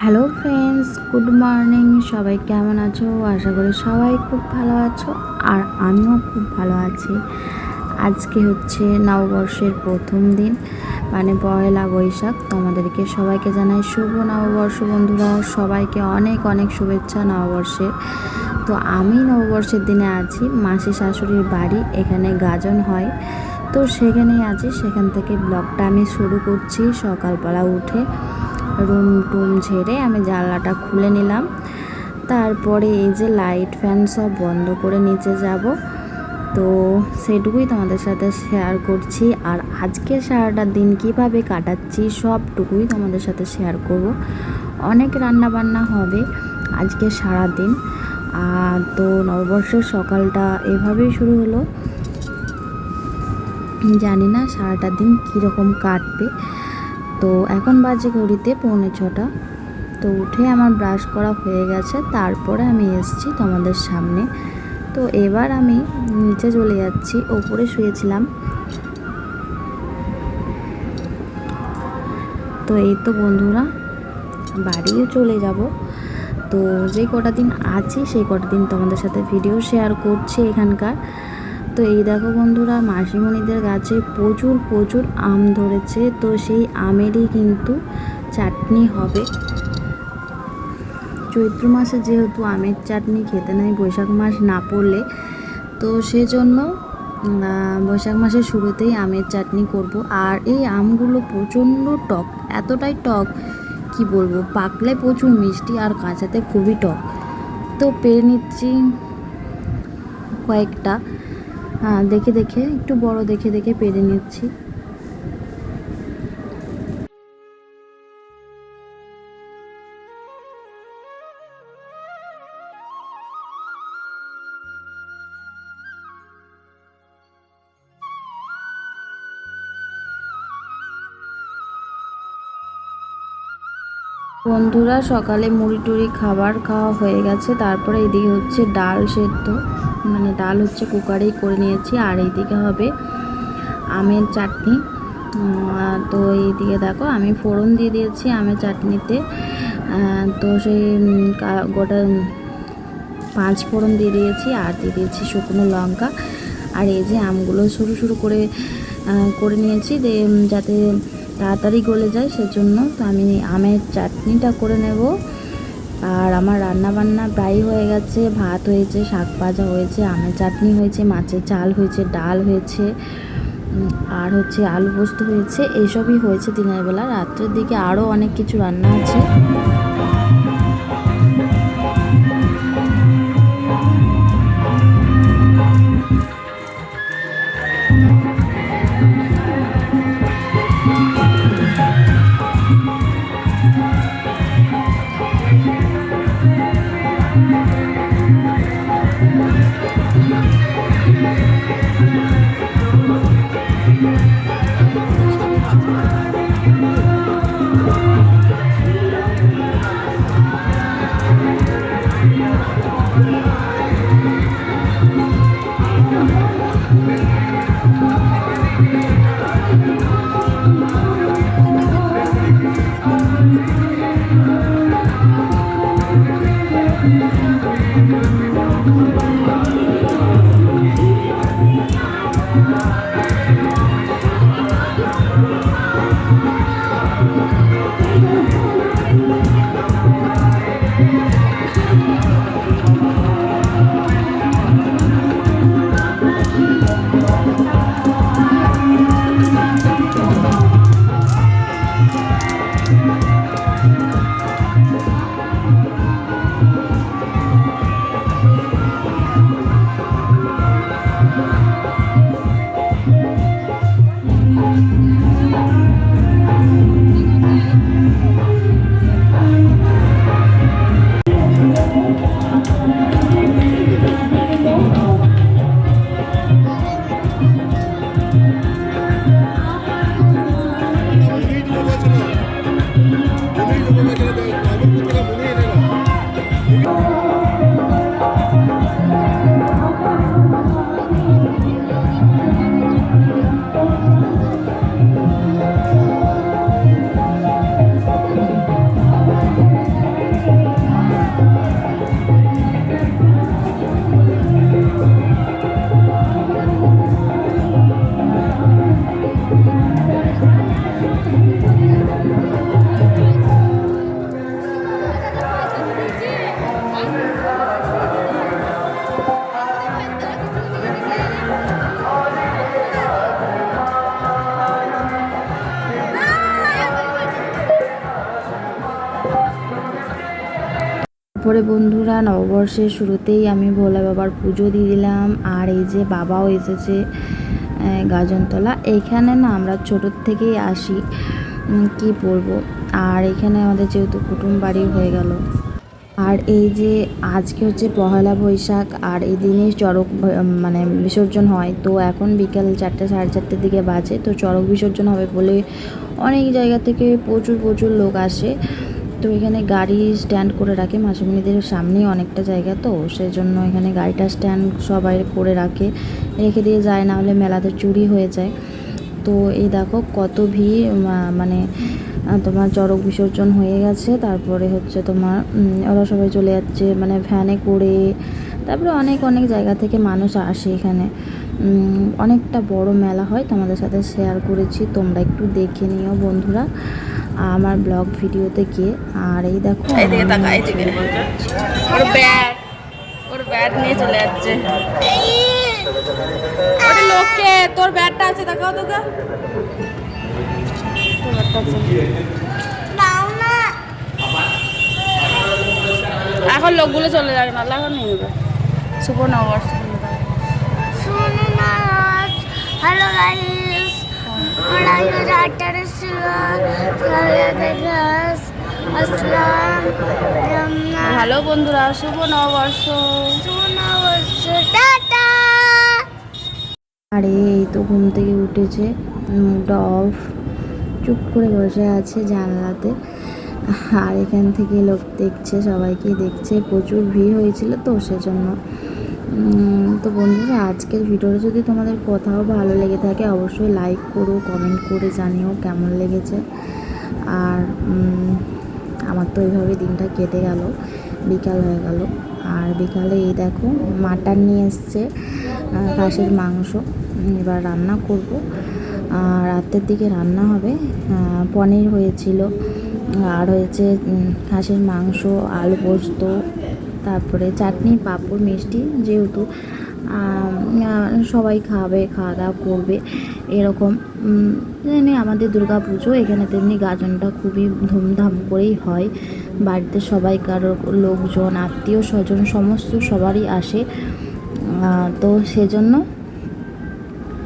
Hello friends good morning সবাই কেমন আছো? আশা করি সবাই খুব ভালো আছো আর আমিও খুব ভালো আছি। আজকে হচ্ছে নববর্ষের প্রথম দিন মানে পয়লা বৈশাখ। তোমাদেরকে সবাইকে জানাই শুভ নববর্ষ বন্ধুরা। সবাইকে অনেক অনেক শুভেচ্ছা নববর্ষের তো আমি নববর্ষের দিনে আছি, মাসি শাশুড়ির বাড়ি, এখানে গাজন হয়। তো সেখানেই আছি, সেখান থেকে ব্লগটা আমি শুরু করছি সকালবেলা উঠে। রুম টুম ঝেড়ে আমি জানলাটা খুলে নিলাম। তারপরে এই যে লাইট ফ্যান সব বন্ধ করে নিচে যাব। তো সেটুকুই তোমাদের সাথে শেয়ার করছি। আর আজকে সারাটা দিন কীভাবে কাটাচ্ছি সবটুকুই তোমাদের সাথে শেয়ার করব। অনেক রান্না বান্না হবে আজকে সারা দিন। তো নববর্ষের সকালটা এভাবেই শুরু হলো। জানি না সারাটা দিন কীরকম কাটবে। তো এখন বাজে ঘড়িতে পৌনে ছটা। তো উঠে আমার ব্রাশ করা হয়ে গেছে, তারপরে আমি এসছি তোমাদের সামনে। তো এবার আমি নিচে চলে যাচ্ছি, ওপরে শুয়েছিলাম। তো এই তো বন্ধুরা, বাড়িও চলে যাব। তো যে কটা দিন আছি, সেই কটা দিন তোমাদের সাথে ভিডিও শেয়ার করছি এখানকার। তো এই দেখো বন্ধুরা, মাসিমণিদের গাছে প্রচুর প্রচুর আম ধরেছে, তো সেই আমেরই কিন্তু চাটনি হবে। চৈত্র মাসে যেহেতু আমের চাটনি খেতে নাই, বৈশাখ মাস না পড়লে, তো সেজন্য বৈশাখ মাসের শুরুতেই আমের চাটনি করব। আর এই আমগুলো প্রচণ্ড টক, এতটাই টক, কি বলব, পাকলে প্রচুর মিষ্টি আর কাঁচাতে খুবই টক। তো পেরে নিচ্ছি কয়েকটা। দেখে দেখে একটু বড় দেখে দেখে পেরে নিচ্ছি। বন্ধুরা, সকালে মুড়ি টুড়ি খাবার খাওয়া হয়ে গেছে। তারপরে এদিকে হচ্ছে ডাল সেদ্ধ। মানে ডাল হচ্ছে কুকারেই করে নিয়েছি। আর এইদিকে হবে আমের চাটনি। তো এইদিকে দেখো, আমি ফোড়ন দিয়ে দিয়েছি আমের চাটনিতে। তো সেই গোটা পাঁচ ফোড়ন দিয়ে দিয়েছি আর দিয়ে দিয়েছি শুকনো লঙ্কা। আর এই যে আমগুলো শুরু শুরু করে করে নিয়েছি। যাতে তাড়াতাড়ি গলে যায়, সেজন্য তো আমি আমের চাটনিটা করে নেব। আর আমার রান্না বান্না প্রায় হয়ে গেছে, ভাত হয়েছে, শাক ভাজা হয়েছে, আমের চাটনি হয়েছে, মাছের চাল হয়েছে, ডাল হয়েছে আর হচ্ছে আলু পোস্ত হয়েছে এইসবই হয়েছে দিনের বেলা। রাত্রের দিকে আরও অনেক কিছু রান্না আছে। তারপরে বন্ধুরা, নববর্ষের শুরুতেই আমি ভোলা বাবার পুজো দিয়ে দিলাম। আর এই যে বাবাও এসেছে গাজনতলা। এইখানে না আমরা ছোটোর থেকেই আসি। কি বলব? আর এখানে আমাদের যেহেতু কুটুম বাড়ি হয়ে গেল। আর এই যে আজকে হচ্ছে পহেলা বৈশাখ, আর এই দিনেই চড়ক মানে বিসর্জন হয়। তো এখন বিকেল চারটে সাড়ে চারটের দিকে বাজে। তো চড়ক বিসর্জন হবে বলে অনেক জায়গা থেকে প্রচুর প্রচুর লোক আসে। তো এখানে গাড়ি স্ট্যান্ড করে রাখে। মাসিমণিদের সামনেই অনেকটা জায়গা তো, সেজন্য এখানে গাড়িটা স্ট্যান্ড সবাই করে রাখে। রেখে দিয়ে যায়, না হলে মেলাতে চুরি হয়ে যায়। তো এই দেখো কত ভিড় মানে তোমার চড়ক বিসর্জন হয়ে গেছে। তারপরে হচ্ছে তোমার ওরা সবাই চলে যাচ্ছে মানে ভ্যানে করে। তারপরে অনেক অনেক জায়গা থেকে মানুষ আসে এখানে। অনেকটা বড় মেলা হয় তোমাদের সাথে শেয়ার করেছি। তোমরা একটু দেখে নিও বন্ধুরা। আমার ব্লগ ভিডিওতে গিয়ে। আর এই দেখো এইদিকে আমি তাকা এইদিকে ওর ব্যাট ওর ব্যাট নিয়ে চলে যাচ্ছে। ওটা লোককে তোর ব্যাটটা আছে দেখাও তো গা। তোর ব্যাটটা আছে। এখন লোকগুলো চলে যাবে নাহলে এখন নিয়ে নেবে। শুভ নববর্ষ হ্যালো গাইস হ্যালো বন্ধুরা, শুভ নববর্ষ। বলছে টাটা আরে, এই তো ঘুম থেকে উঠেছে, মুখটা অফ চুপ করে বসে আছে জানলাতে। আর এখান থেকে লোক দেখছে সবাইকে দেখছে, প্রচুর ভিড় হয়েছিল তো সেজন্য। তো বন্ধুরা, আজকের ভিডিওটা যদি তোমাদের কোথাও ভালো লেগে থাকে, অবশ্যই লাইক করো কমেন্ট করে জানিও কেমন লেগেছে। আর আমার তো এইভাবে দিনটা কেটে গেল, বিকাল হয়ে গেল। আর বিকালে এই দেখো, মাটন নিয়ে এসছে খাসির মাংস। এবার রান্না করব। আর রাতের দিকে রান্না হবে পনির হয়েছিল। আর হয়েছে খাসির মাংস, আলু পোস্ত তারপরে চাটনি পাঁপড় মিষ্টি যেহেতু সবাই খাবে খাওয়া দাওয়া করবে এরকম। উম, জানি আমাদের দুর্গা পুজো এখানে তেমনি গাজনটা খুবই ধুমধাম করেই হয়। বাড়িতে সবাই কারও লোকজন আত্মীয় স্বজন সমস্ত সবারই আসে। তো সেজন্য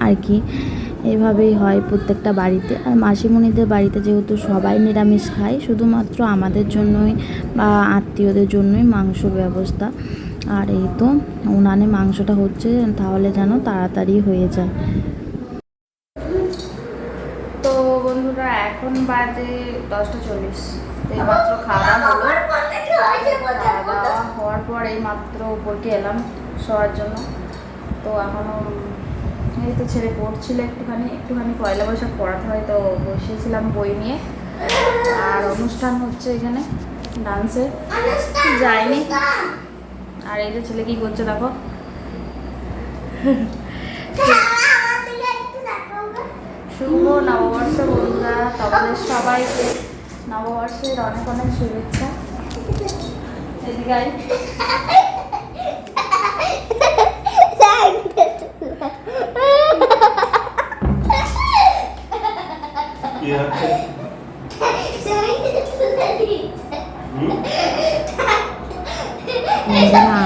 আর কি এভাবেই হয় প্রত্যেকটা বাড়িতে। আর মাসিমণিদের বাড়িতে যেহেতু সবাই নিরামিষ খায়, শুধুমাত্র আমাদের জন্যই বা আত্মীয়দের জন্যই মাংসর ব্যবস্থা। আর এই তো উনানে মাংসটা হচ্ছে, তাহলে যেন তাড়াতাড়ি হয়ে যায়। তো বন্ধুরা, এখন বাজে দশটা চল্লিশ। খাওয়া হওয়ার পর এই মাত্র এলাম শোয়ার জন্য। তো এখনও এই তো ছেলে পড়ছিল একটুখানি একটুখানি পয়লা বৈশাখ পড়াতে হয় তো বসিয়েছিলাম বই নিয়ে। আর অনুষ্ঠান হচ্ছে এখানে ডান্সের যায়নি আর এই যে ছেলে কি করছে দেখো। শুভ নববর্ষ বন্ধুরা, তোমাদের সবাইকে। নববর্ষের অনেক অনেক শুভেচ্ছা। এদিকে কি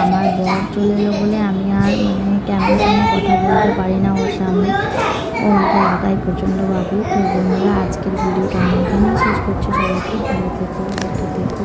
আমার বর চলে এলো বলে আমি আর মানে ক্যামেরার সামনে কথা বলতে পারি না ওর সামনে। ও আমাকে একাই প্রচণ্ড ভাবি। বন্ধুরা, আজকের ভিডিওটা আমি এখানে শেষ করছি। সবাইকে ভালো থেকো, সুস্থ থেকো।